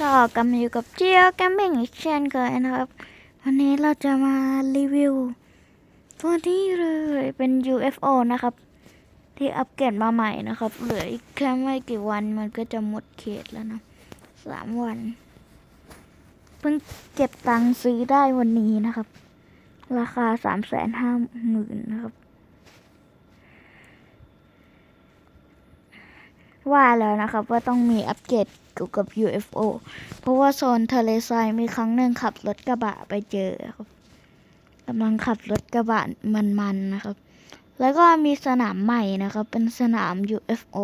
ก็กำลังอยู่กับเจียวแกมมิ่งอีกเช่นเคยนะครับ วันนี้เราจะมารีวิว ตัวนี้เลยเป็น UFO นะครับ ที่อัปเกรดมาใหม่นะครับ เหลืออีกแค่ไม่กี่วันมันก็จะหมดเขตแล้วนะสามวัน เพิ่งเก็บตังค์ซื้อได้วันนี้นะครับ ราคาสามแสนห้าหมื่นนะครับ ว่าแล้วนะครับว่าต้องมีอัปเกรดเกี่ยวกับ UFO เพราะว่าโซนทะเลทรายมีครั้งหนึ่งขับรถกระบะไปเจอครับกำลังขับรถกระบะมันๆนะครับ แล้วก็มีสนามใหม่นะครับ เป็นสนาม UFO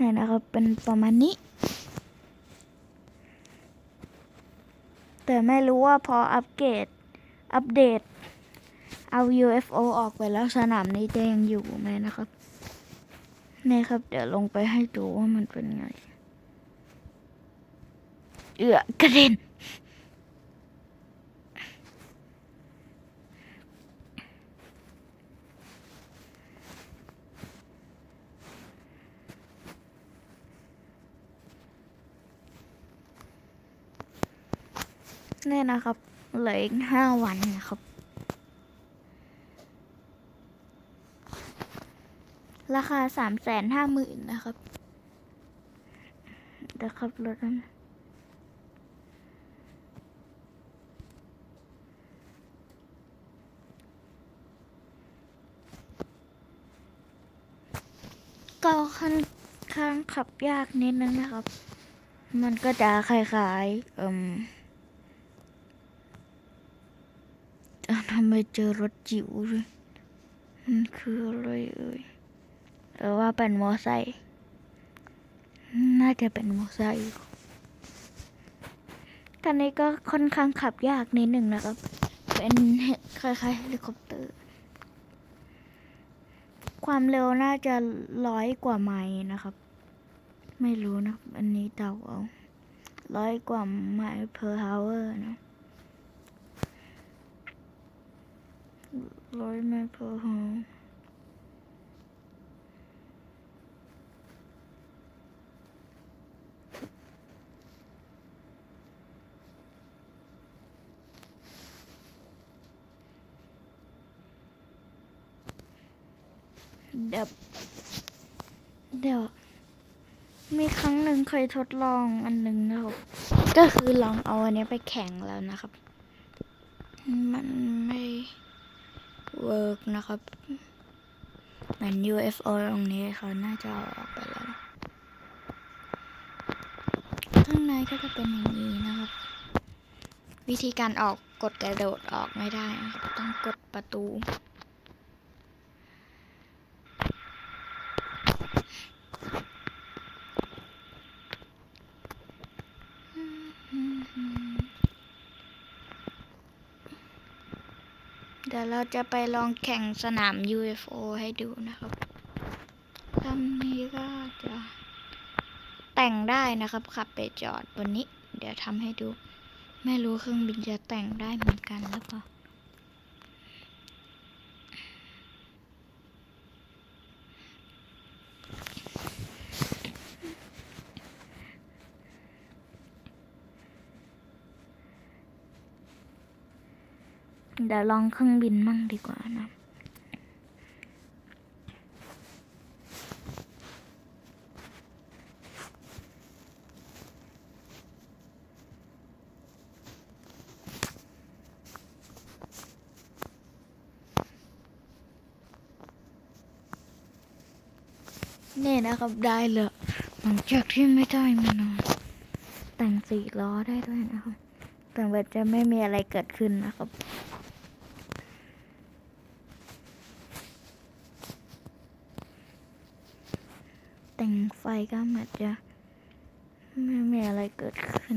นี่นะครับ เป็นประมาณนี้ แต่ไม่รู้ว่าพออัปเกรดอัปเดต เอา UFO ออกไปแล้วสนามนี้จะยังอยู่ไหมนะครับนี่ครับ เดี๋ยวลงไปให้ดูว่ามันเป็นไง เอือกระเด็น เนี่ยนะครับเหลืออีกห้าวันนะครับ ราคาสามแสนห้าหมื่นนะครับเดี๋ยวขับรถกันก็ค่อนข้างขับยากนิดนึงนะครับ มันก็จะคล้ายๆเอ่ม อะ ทำไมเจอรถจิ๋วเลยมันคืออะไรเอ่ยหรือว่าเป็นมอไซค์น่าจะเป็นมอไซค์คันนี้ก็ค่อนข้างขับยากนิดหนึ่งนะครับ เป็นคล้ายๆเฮลิคอปเตอร์ ความเร็วน่าจะร้อยกว่าไมล์นะครับ ไม่รู้นะ อันนี้เดาเอาร้อยกว่าไมล์ per hour นะ ร้อยไมล์ per hour เดี๋ยวเดี๋ยวมีครั้งหนึ่งเคยทดลองอันหนึ่งนะครับ ก็คือลองเอาอันนี้ไปแข่งแล้วนะครับ มันไม่ เวิร์กนะครับเหมือน UFO ตรงนี้เขาน่าจะอออกไปแล้ว ข้างในก็จะเป็นอย่างนี้นะครับ วิธีการออกกดกระโดดออกไม่ได้นะครับต้องกดประตู ดี๋ยวเราจะไปลองแข่งสนาม UFO ให้ดูนะครับลำนี้ก็จะแต่งได้นะครับ ขับไปจอดบนนี้ เดี๋ยวทำให้ดู ไม่รู้เครื่องบินจะแต่งได้เหมือนกันหรือเปล่า เดี๋ยวลองเครื่องบินมั่งดีกว่านะนี่นะครับได้เลยหลังจากที่ไม่ได้มานานแต่งสี่ล้อได้ด้วยนะครับแต่ว่าจะไม่มีอะไรเกิดขึ้นนะครับ งไฟก็เหมือนจะไม่มีอะไรเกิดขึ้น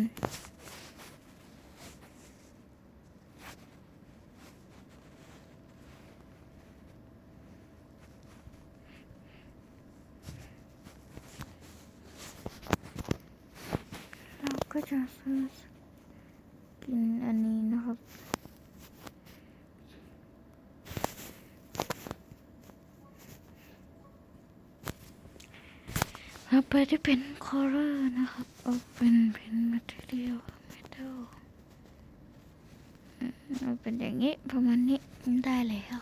เราก็จะซื้อกินอันนี้นะครับ ต่อไปที่เป็นคอร์เรอร์นะครับ เอาเป็นเป็นมทเทียลเมทัลเอาเป็นอย่างนี้ประมาณนี้ได้แล้ว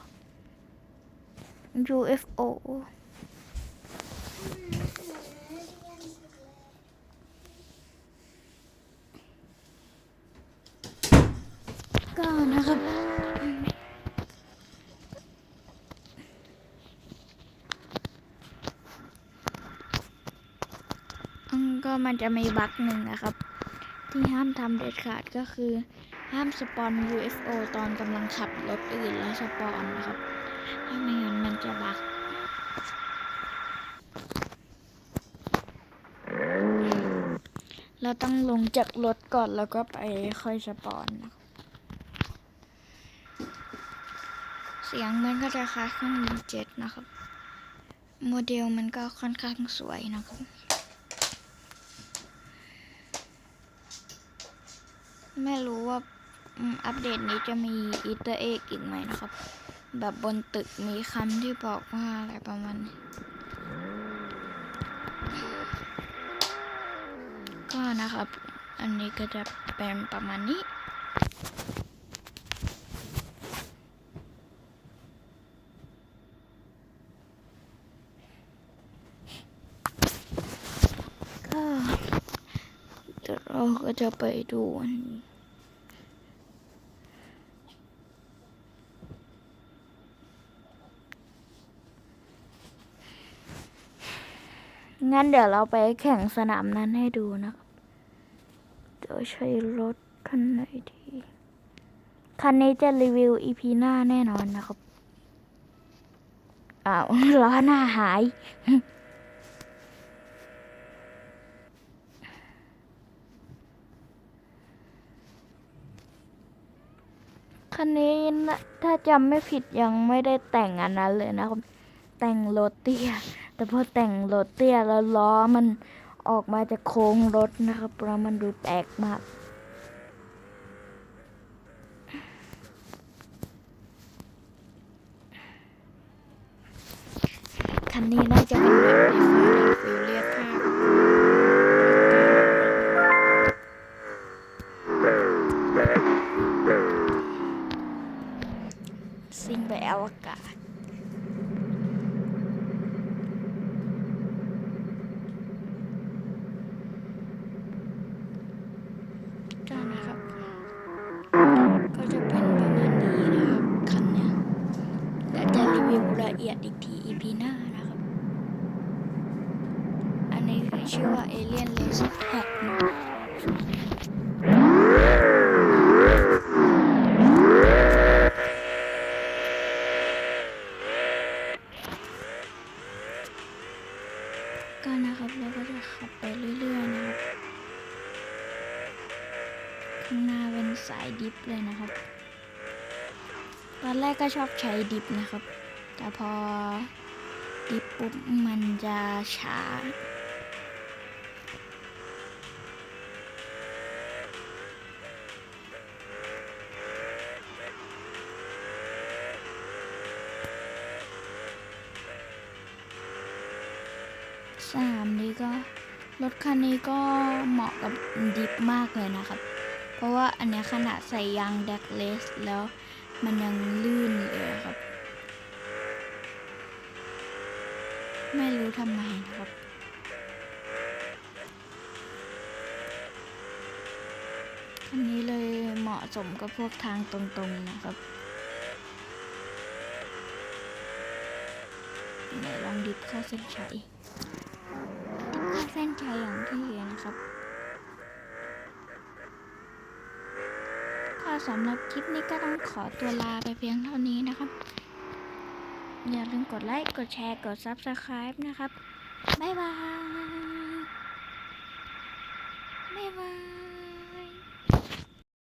UFO ก็นะครับ อื มันจะมีบั๊กหนึ่งนะครับ ที่ห้ามทำเด็ดขาดก็คือห้ามสปอน UFO ตอนกำลังขับรถอื่นแล้วสปอนนะครับถ้าไม่งั้นมันจะบั๊กเราต้องลงจากรถก่อนแล้วก็ไปค่อยสปอนนะเสียงมันก็จะคล้ายเครื่องบินเจ็ตนะครับ โมเดลมันก็ค่อนข้างสวยนะครับ ไม่รู้ว่าอัปเดตนี้จะมีอีเตอร์เอ็กอีกไหมนะครับ แบบบนตึกมีคำที่บอกว่าอะไรประมาณนี้ก็นะครับ อันนี้ก็จะเป็นประมาณนี้ ก็เดี๋ยวเรา ก็จะไปดูอันนี้งั้นเดี๋ยวเราไปแข่งสนามนั้นให้ดูนะ เดี๋ยวใช้รถคันไหนดี คันนี้จะรีวิว EP หน้าแน่นอนนะครับ อ้าวล้อหน้าหาย คันนี้นะถ้าจำไม่ผิดยังไม่ได้แต่งอันนั้นเลยนะครับ แต่งรถเตี้ย แต่พอแต่งรถเตี้ยแล้วล้อมันออกมาจากโค้งรถนะครับแล้วมันดูแปลกมากคันนี้น่าจะเป็นแบบในฟ ตอนแรกก็ชอบใช้ดิฟนะครับ แต่พอดิฟปุ๊บมันจะช้า สามนี้ก็ รถคันนี้ก็เหมาะกับดิฟมากเลยนะครับ เพราะว่าอันนี้ขนาดใส่ยางแดกเลสแล้ว มันยังลื่นเลยครับ ไม่รู้ทำไมนะครับคันนี้เลยเหมาะสมกับพวกทางตรงๆนะครับไหนลองดิฟเข้าเส้นชัยดิฟเข้าเส้นชัยอย่างที่เห็นนะครับ ค่ะสำหรับคลิปนี้ก็ต้องขอตัวลาไปเพียงเท่านี้นะครับ อย่าลืมกดไลค์ กดแชร์ กด Subscribe นะครับ บ๊ายบาย บ๊ายบาย